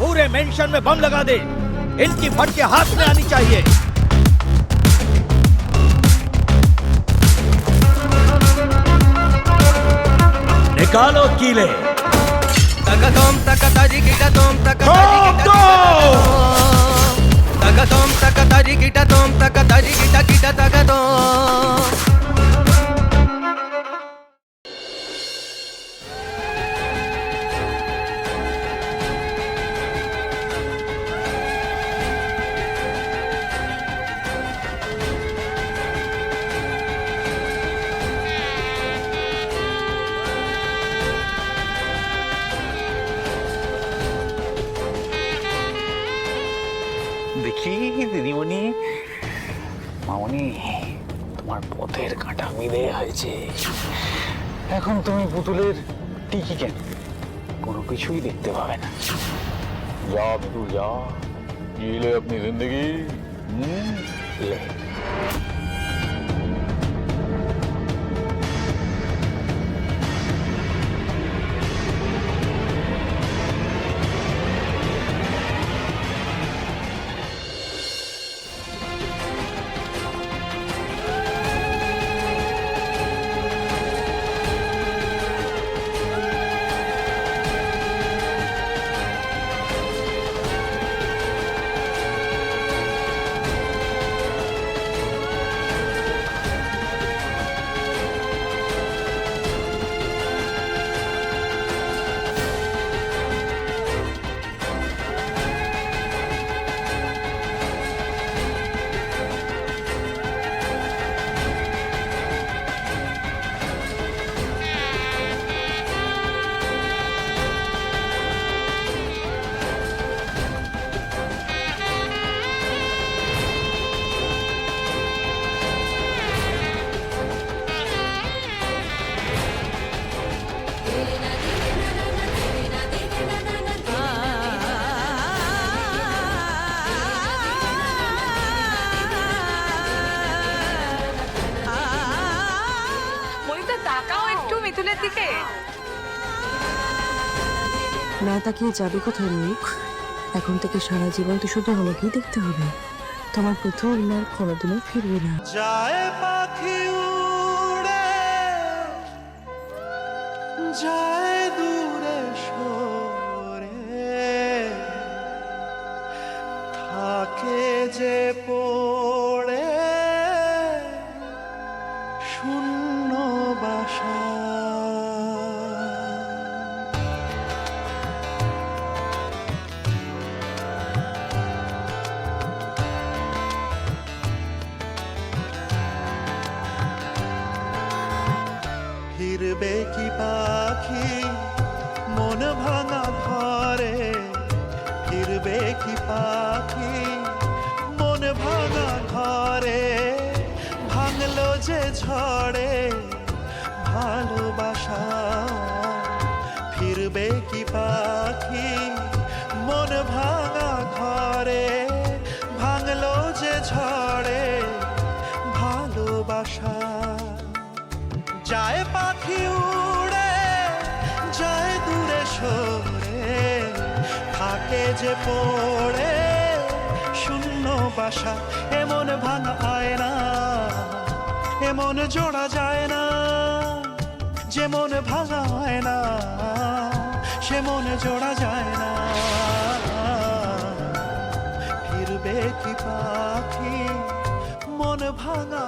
पूरे मेंशन में बम लगा दे। इनकी फटके हाथ में आनी चाहिए। निकालो कीले। तकतोम तकताजी गिटतोम तकताजी गिटतोम तकतोम तकताजी गिटतोम तकताजी गिटा गिटा तकतोम মামনি তোমার পথের কাঁটা মিলে হয়েছে। এখন তুমি পুতুলের টিকি কেন? কোনো কিছুই দেখতে পাবে না। যা পুতুল যা। জিলে আপনি জিন্দগি? হুম? তাকিয়ে যাবে কোথায় মুখ? এখন থেকে সারা জীবন তো শুধু আমাকেই দেখতে হবে। তোমার প্রথম আর কোনোদিনও ফিরবে না। যে পড়ে শূন্য বাসা, এমন ভাঙা আয় না, এমন জোড়া যায় না, যেমন ভাঙা হয় না সে মন জোড়া যায় না। ফিরবে কি পাখি, মন ভাঙা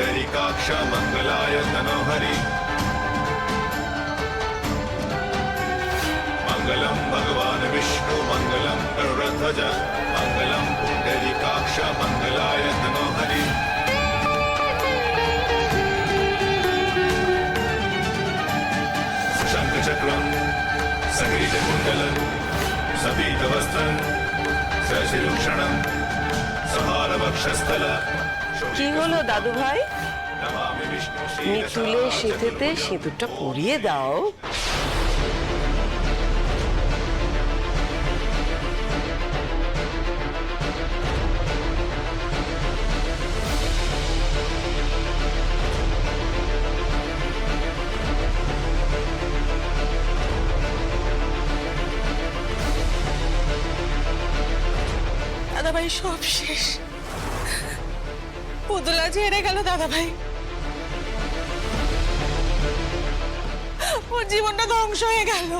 पुण्डरीकाक्ष मङ्गलाय तनोहरि। मङ्गलं भगवान् विष्णु, मङ्गलं गरुडध्वज मङ्गलं पुण्डरीकाक्ष मङ्गलाय तनोहरि। शङ्खचक्रं सङ्गीतकुण्डलं सपीतवस्त्रं सशिरुक्षणं सहारवक्षस्थल কি হলো দাদু ভাই? মিতুলের সেতুতে সেতুটা পরিয়ে দাও। সব শেষ। যে হেরে গেল দাদাভাই। ওর জীবনটা ধ্বংস হয়ে গেল।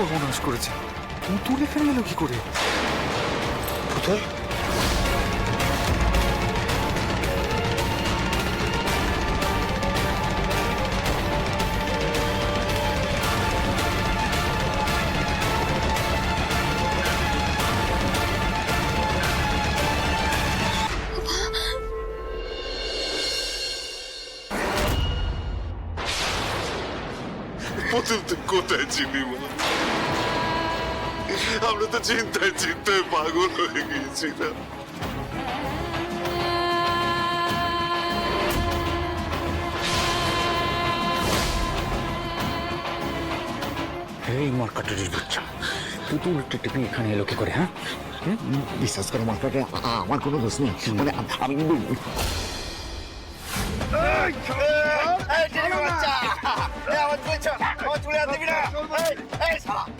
সর্বনাশ করেছে? পুতুল এখানে এলো কি করে? পুতুল? তো চিন্তায় চিন্তায় পাগল হয়ে গিয়েছিলাম এই মার্কাটের বাচ্চা পুতুল টিপি এখানে এলো কি করে হ্যাঁ বিশ্বাস করো মাস্টারকে আ- আমার কোনো দোষ নেই মানে আম- আমি কিন্তু কাকে তুলে এনেছে এ তো অন্য মেয়ে তুই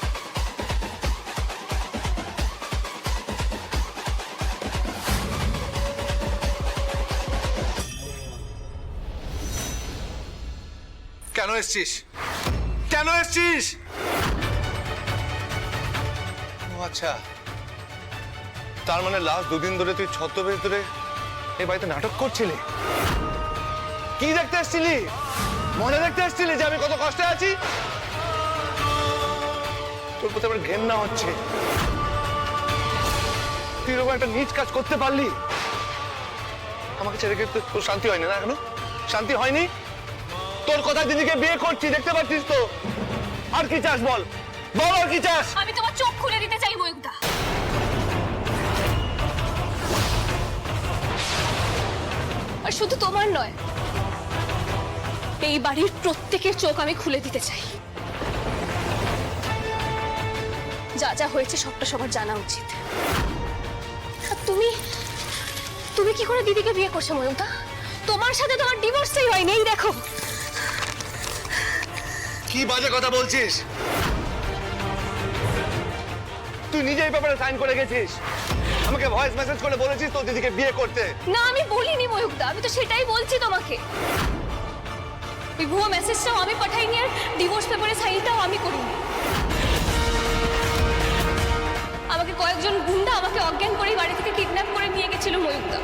কেন এসছিস? কেন এসছিস? আচ্ছা। তার মানে লাস্ট দুদিন ধরে তুই ছদ্মবেশ ধরে এই বাড়িতে নাটক করছিলি? কি দেখতে এসছিলি? মনে দেখতে এসছিলি যে আমি কত কষ্টে আছি? তোর প্রতি আমার ঘেন্না হচ্ছে। তুই এরকম একটা নিজ কাজ করতে পারলি? আমাকে ছেড়ে তোর শান্তি হয়নি না এখনও? শান্তি হয়নি? তোর কথা দিদিকে বিয়ে করছি, দেখতে পাচ্ছিস তো? আর কি চাস বল? বল আর কি চাস? আমি তোমার চোখ খুলে দিতে চাই ময়ূকদা আর শুধু তোমার নয়, এই বাড়ির প্রত্যেকের চোখ আমি খুলে দিতে চাই। যা যা হয়েছে সবটা সবার জানা উচিত। আর তুমি তুমি কি করে দিদিকে বিয়ে করছ ময়ূকদা তোমার সাথে তোমার ডিভোর্সই হয়নি, এই দেখো। কি বাজে কথা বলছিস? তুই নিজে এই ব্যাপারে সাইন করে গেছিস। আমাকে ভয়েস মেসেজ করে বলেছিস তোর দিদিকে বিয়ে করতে। না, আমি বলিনি ময়ূকদা আমি তো সেটাই বলছি তোমাকে। ওই ভুয়ো মেসেজটাও আমি পাঠাইনি আর ডিভোর্স পেপারে সাইনটাও আমি করিনি। আমাকে কয়েকজন গুন্ডা আমাকে অজ্ঞান করে বাড়ি থেকে কিডন্যাপ করে নিয়ে গেছিল ময়ূকদা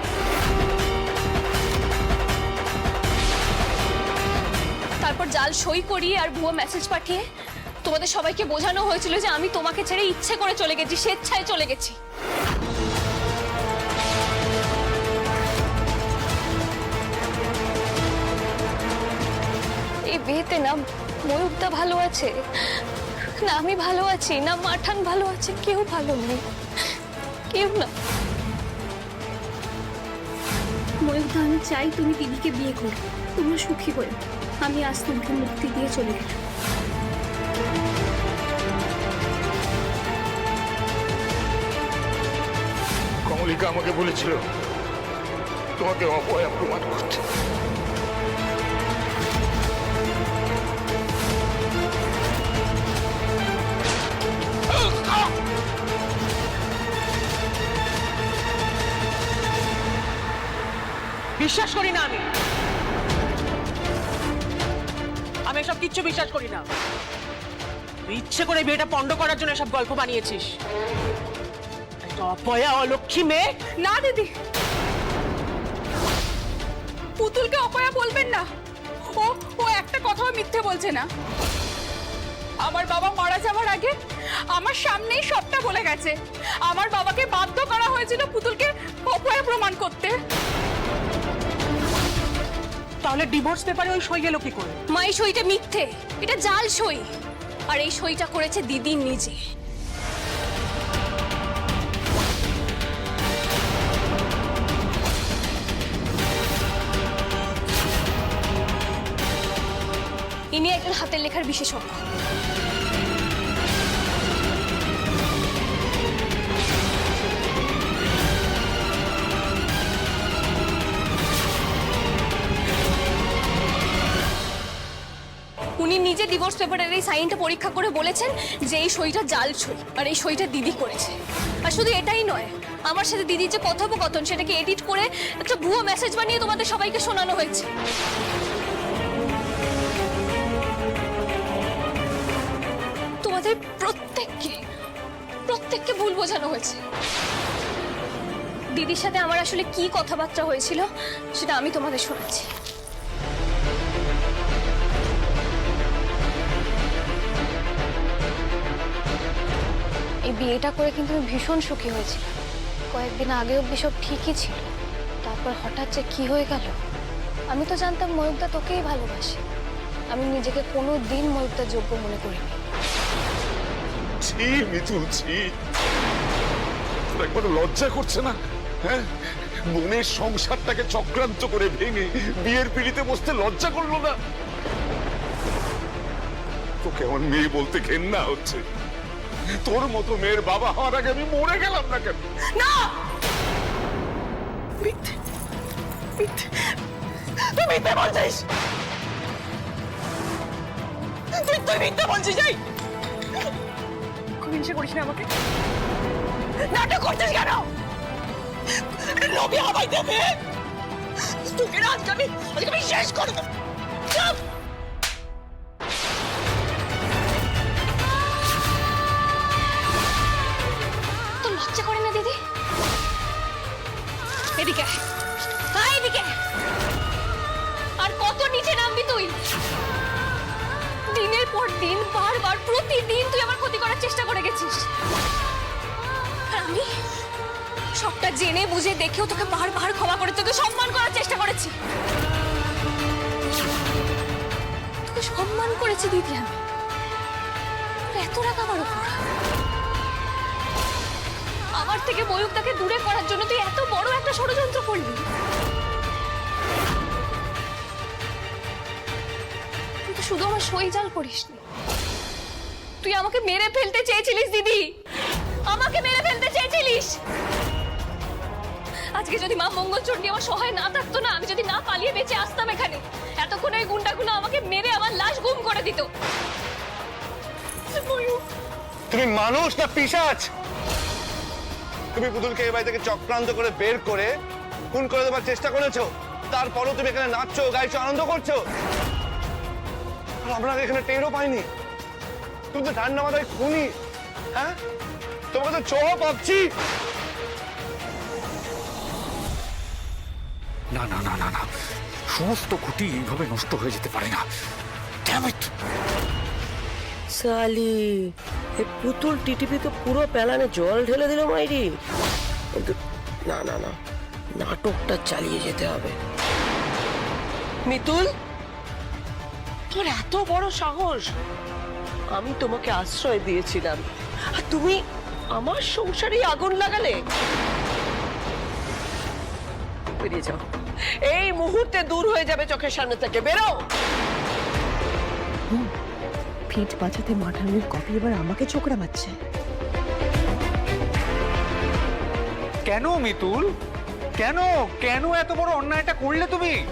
তারপর জাল সই করিয়ে আর ভুয়ো মেসেজ পাঠিয়ে তোমাদের সবাইকে বোঝানো হয়েছিল যে আমি তোমাকে ছেড়ে ইচ্ছে করে চলে গেছি, স্বেচ্ছায় চলে গেছি। এই বিয়েতে না ময়ূকদা ভালো আছে, না আমি ভালো আছি, না মাঠান ভালো আছে, কেউ ভালো নেই, কেউ না। ময়ূকদা আমি চাই তুমি দিদিকে বিয়ে করো, তোমরা সুখী হয়ে আমি আস্তমকে মুক্তি দিয়ে চলে কমলিকা আমাকে বলেছিল তোমাকে অপয়া প্রমাণ করতে। বিশ্বাস করি না আমি। কিচ্ছু বিশ্বাস করি না। ইচ্ছে করে বিয়েটা পণ্ড করার জন্য সব গল্প বানিয়েছিস। অপয়া অলক্ষী মেয়ে? না, দিদি। পুতুলকে অপয়া বলবেন না। ও ও একটা কথাও মিথ্যে বলছে না। আমার বাবা মারা যাওয়ার আগে আমার সামনেই সবটা বলে গেছে। আমার বাবাকে বাধ্য করা হয়েছিল পুতুলকে অপয়া প্রমাণ করতে। তাহলে ডিভোর্স পেপারে ওই সই গেল কি করে? মা, এই সইটা মিথ্যে। এটা জাল সই। আর এই সইটা করেছে দিদি নিজে। ইনি একজন হাতের লেখার বিশেষজ্ঞ। নিজে ডিভোর্স পেপারের এই সাইনটা পরীক্ষা করে বলেছেন যে এই সইটা জাল সই আর এই সইটা দিদি করেছে। আর শুধু এটাই নয়, আমার সাথে দিদির যে কথোপকথন সেটাকে এডিট করে একটা ভুয়ো মেসেজ বানিয়ে তোমাদের সবাইকে শোনানো হয়েছে। তোমাদের প্রত্যেককে প্রত্যেককে ভুল বোঝানো হয়েছে। দিদির সাথে আমার আসলে কি কথাবার্তা হয়েছিল সেটা আমি তোমাদের শোনাচ্ছি। বিয়েটা করে কিন্তু আমি ভীষণ সুখী হয়েছি। কয়েকদিন আগে অব্দি সব ঠিকই ছিল। তারপর হঠাৎ যে কি হয়ে গেল, আমি তো জানতাম ময়ূকদা তোকেই ভালোবাসে। আমি নিজেকে কোনো দিন ময়ূকদার যোগ্য মনে করিনি। ছি মিতুল ছি। তোর একবার লজ্জা করছে না? হ্যাঁ? মনের সংসারটাকে চক্রান্ত করে ভেঙে বিয়ের পিড়িতে বসতে লজ্জা করল না? তোকে আমার মেয়ে বলতে ঘেন্না হচ্ছে। তোর মতো মেয়ের বাবা হওয়ার আগে আমি মরে গেলাম না কেন? না! তুই মিথ্যে বলছিস! তুই তুই মিথ্যে বলছিস, এই! খুব করিস না আমাকে। নাটক করছিস কেন? লোভি আমায় দেবে তোকে না আজকে আমি আজকে আমি শেষ করে দেবো। জেনে বুঝে দেখেও তোকে বারবার ক্ষমা করে তোকে সম্মান করার চেষ্টা করেছি। তোকে সম্মান করেছি, দিদি আমি। এত রাগ আমার উপর। আমার থেকে ময়ূকটাকে দূরে করার জন্য তুই এত বড় একটা ষড়যন্ত্র করলি। তুই শুধু আমার সই জাল করিসনি। তুই আমাকে মেরে ফেলতে চেয়েছিলিস, দিদি। আমাকে মেরে ফেলতে চেয়েছিলিস। আজকে যদি মা মঙ্গলচণ্ডী আমার সহায় না থাকতো না, আমি যদি না পালিয়ে বেঁচে আসতাম এখানে, এতক্ষণ এই গুন্ডাগুলো আমাকে মেরে আমার লাশ গুম করে দিত। তুমি মানুষ না পিশাচ তুমি পুতুলকে এই বাড়ি থেকে চক্রান্ত করে বের করে খুন করে দেওয়ার চেষ্টা করেছ, তারপরও তুমি এখানে নাচছো, গাইছো, আনন্দ করছ। আর আমরা এখানে টেরও পাইনি। তুমি তো ঠান্ডা মাথায় খুনি হ্যাঁ? তোমাকে তো চোহ পাচ্ছি না না না না না। সমস্ত খুঁটি এইভাবে নষ্ট হয়ে যেতে পারে না। সালি এই পুতুল টিটিপি তো পুরো প্যালানে জল ঢেলে দিল মাইরি। কিন্তু না না না, নাটকটা চালিয়ে যেতে হবে। মিতুল, তোর এত বড় সাহস। আমি তোমাকে আশ্রয় দিয়েছিলাম। আর তুমি আমার সংসারেই আগুন লাগালে। বেরিয়ে যাও। এই মুহূর্তে দূর হয়ে যাবে চোখের সামনে থেকে। বেরো! ফিট বাঁচাতে মাঠানের কপি এবার আমাকে চোখরা মারছে। কেন মিতুল? কেন? কেন এত বড় অন্যায়টা করলে তুমি?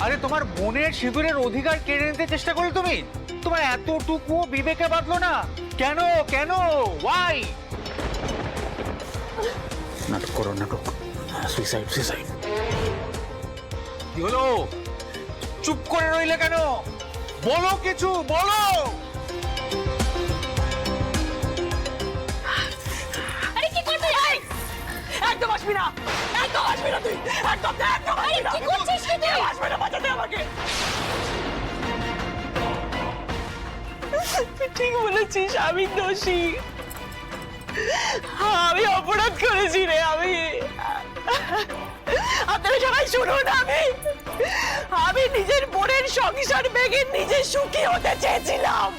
আরে তোমার বোনের সিঁদুরের অধিকার কেড়ে নিতে চেষ্টা করলে তুমি? তোমার এতটুকু বিবেকে বাঁধলো না। কেন? কেন? ওয়াই নাটক করো নাটক। সুইসাইড সুইসাইড কি হলো? চুপ করে রইলে কেন? বলো কিছু বলো! আরে কি একদম আসবি না। একদম আসবি না তুই। একদম না, একদম আসবি না। কি করছিস তুই? আসবি না বাঁচাতে আমাকে। ঠিক বলেছিস আমি দোষী। আমি অপরাধ করেছি রে আমি। আপনারা সবাই শুনুন আমি আমি নিজের বোনের সংসার ভেঙে নিজে সুখী হতে চেয়েছিলাম।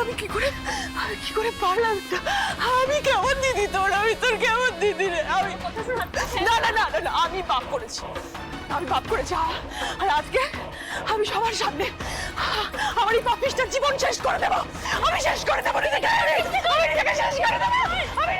আমি কি করে আমি কি করে পারলাম? আমি কেমন দিদি তোর? আমি তোর কেমন দিদি রে? আমি না না না না, আমি পাপ করেছি। আমি পাপ করেছি। আর আজকে আমি সবার সামনে আমার এই পাপিসটার জীবন শেষ করে দেবো। আমি শেষ করে দেবো নিজেকে। আমি নিজেকে শেষ করে দেবো। আমি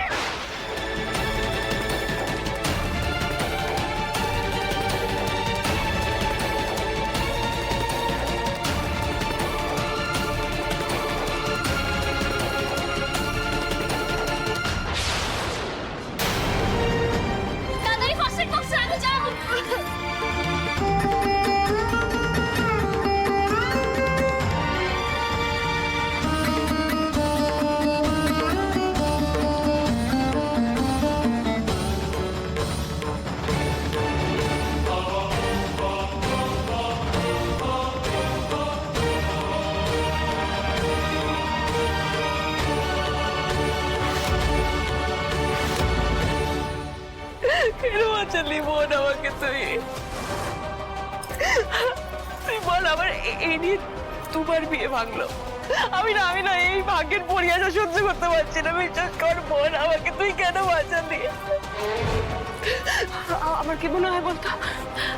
তোমার বিয়ে ভাঙলো। আমি না আমি না এই ভাগ্যের পরিহাসা সহ্য করতে পারছি না বিশ্বাস কর বোন আমাকে তুই কেন বাঁচালি? আমার কি মনে হয় বলতো?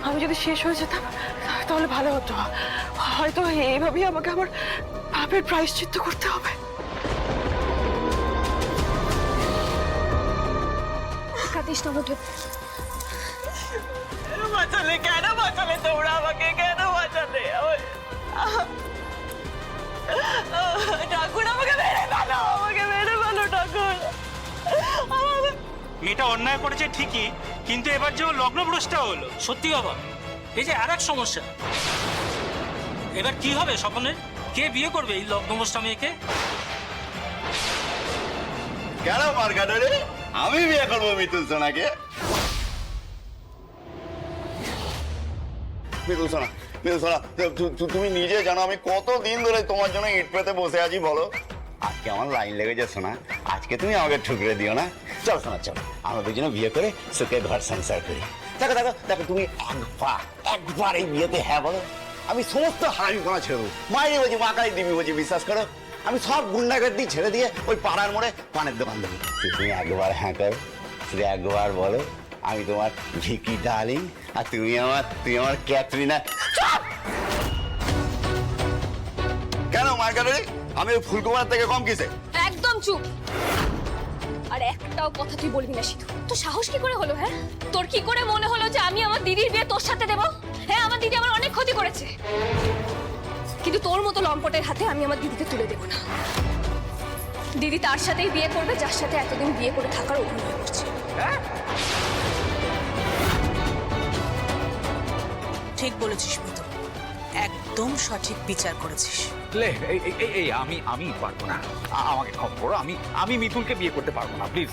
আমি যদি শেষ হয়ে যেতাম তাহলে ভালো হতো। হয়তো এইভাবেই আমাকে আমার পাপের প্রায়শ্চিত্ত করতে হবে। কাটিস না বাঁচালে কেন? বাঁচালে তোমরা আমাকে কেন বাঁচালে? আমার- ঠাকুর আমাকে মেরে ফেলো আমাকে মেরে ফেলো ঠাকুর। মেয়েটা অন্যায় করেছে ঠিকই কিন্তু এবার যে ও লগ্নভ্রষ্টা হলো। সত্যি বাবা এই যে আর এক সমস্যা। এবার কি হবে স্বপনের? কে বিয়ে করবে এই লগ্নভ্রষ্টা মেয়েকে? কেন মার্কাটারে আমি বিয়ে করব মিতুল সোনাকে। মিতুল সোনা। তু- তুমি নিজে জানো আমি কত দিন ধরে তোমার জন্য ইট পেতে বসে আছি, বলো? আজকে আমার লাইন লেগেছে সোনা আজকে তুমি আমাকে ঠুকরে দিও না। চল সোনা চল, আমরা দুজনে বিয়ে করে সুখে ঘর সংসার করি। দেখো দেখো দেখো, তুমি একবার একবার এই বিয়েতে হ্যাঁ বলো। আমি সমস্ত হারামি করা ছেড়ে দেবো। মায়ের বলছি মা কালী দিবি বলছি, বিশ্বাস করো। আমি সব গুন্ডাগার্দি ছেড়ে দিয়ে ওই পাড়ার মোড়ে পানের দোকান দেবো। তুমি একবার হ্যাঁ করো একবার বলো, আমি তোমার ভিকি ডার্লিং আর তুমি আমার তুমি আমার ক্যাটরিনা। চুপ! কেন মার্কারি আমি ফুলকুমার থেকে কম কিসে? একদম চুপ। আর একটাও কথা তুই বলবি না সিধু। তো সাহস কি করে হলো হ্যাঁ? তোর কি করে মনে হলো যে আমি আমার দিদির বিয়ে তোর সাথে দেব? হ্যাঁ আমার দিদি আমার অনেক ক্ষতি করেছে। কিন্তু তোর মতো লম্পটের হাতে আমি আমার দিদিকে তুলে দেব না। দিদি তার সাথেই বিয়ে করবে যার সাথে এতদিন বিয়ে করে থাকার অভিনয় করছে। ঠিক বলেছিস মিতু। একদম সঠিক বিচার করেছিস। লে এই এই- এই এই আমি আমি পারব না। আ- আমাকে ক্ষমা করো আমি আমি মিতুলকে বিয়ে করতে পারব না প্লিজ।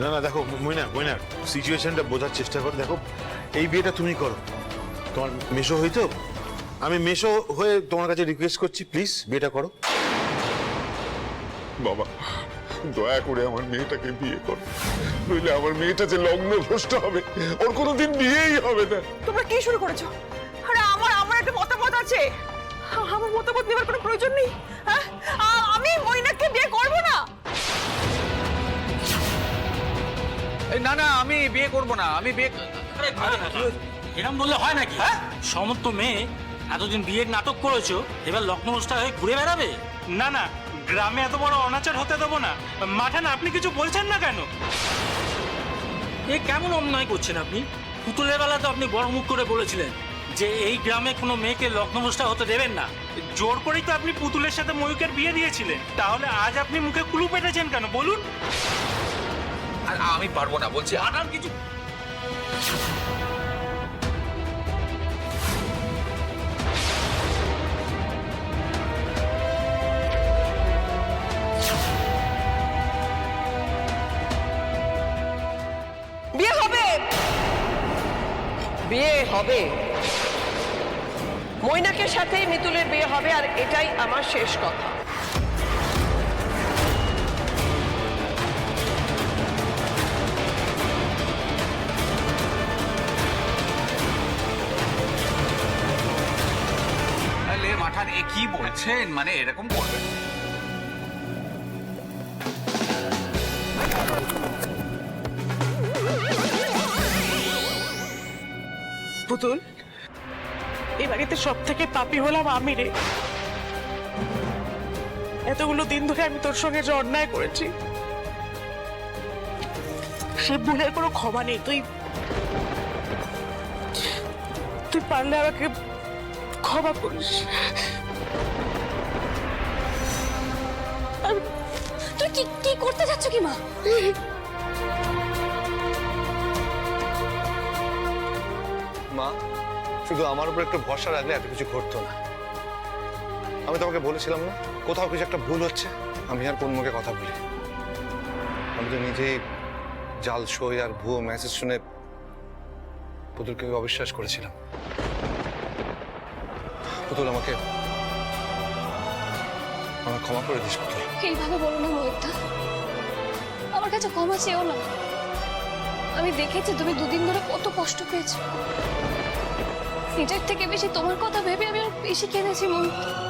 না না দেখো মইনা মইনা সিচুয়েশনটা বোঝার চেষ্টা করো। দেখো এই বিয়েটা তুমি করো। তোমার মেশো হইতো আমি মেশো হয়ে তোমার কাছে রিকোয়েস্ট করছি প্লিজ বিয়েটা করো। বাবা দয়া করে আমার মেয়েটাকে বিয়ে করো। নইলে আমার মেয়েটা যে লগ্ন ভ্রষ্ট হবে ওর কোনোদিন বিয়েই হবে না। তোমরা কি শুরু করেছ? আরে আমার আমার একটা মতামত আছে। আমার মতামত নেবার কোনো প্রয়োজন নেই। হ্যাঁ? আমি মইনাকে বিয়ে করব না। এই না না আমি বিয়ে করব না আমি বিয়ে এরম বললে হয় নাকি? হ্যাঁ? সমস্ত মেয়ে এতদিন বিয়ের নাটক করেছ এবার লগ্নভ্রষ্টা হয়ে ঘুরে বেড়াবে? না না গ্রামে এত বড় অনাচার হতে দেবো না। মাঠে না আপনি কিছু বলছেন না কেন? এ কেমন অন্যায় করছেন আপনি? পুতুলের বেলা তো আপনি বড় মুখ করে বলেছিলেন যে এই গ্রামে কোনো মেয়েকে লগ্নভ্রষ্টা হতে দেবেন না। জোর করেই তো আপনি পুতুলের সাথে ময়ূকের বিয়ে দিয়েছিলেন। তাহলে আজ আপনি মুখে কুলু পেটেছেন কেন? বলুন। আর আমি পারব না বলছি আর কিছু বিয়ে হবে। মৈনাকের সাথেই মিতুলের বিয়ে হবে, আর এটাই আমার শেষ কথা। মাঠান, এ কি বলছেন? মানে এরকম করবেন? পুতুল এ বাড়িতে সব থেকে পাপি হলাম আমি রে। এতগুলো দিন ধরে আমি তোর সঙ্গে যে অন্যায় করেছি, সে ভুলের কোনো ক্ষমা নেই। তুই তুই পারলে আমাকে ক্ষমা করিস। তুই কি করতে যাচ্ছ কি মা? মা, শুধু আমার উপর একটু ভরসা রাখলে এত কিছু ঘটতো না। আমি তোমাকে বলেছিলাম না, কোথাও কিছু একটা ভুল হচ্ছে, আমি আর কোন মুখে কথা বলি আমি তো নিজেই জাল সই আর ভুয়ো মেসেজ শুনে পুতুলকে অবিশ্বাস করেছিলাম। পুতুল, আমাকে আমার ক্ষমা করে দিস, পুতুল। এইভাবে বলো না ময়ূরদা আমার কাছে ক্ষমা চেয়েও না। আমি দেখেছি তুমি দুদিন ধরে কত কষ্ট পেয়েছ। নিজের থেকে বেশি তোমার কথা ভেবে আমি বেশি কেঁদেছি ময়ূর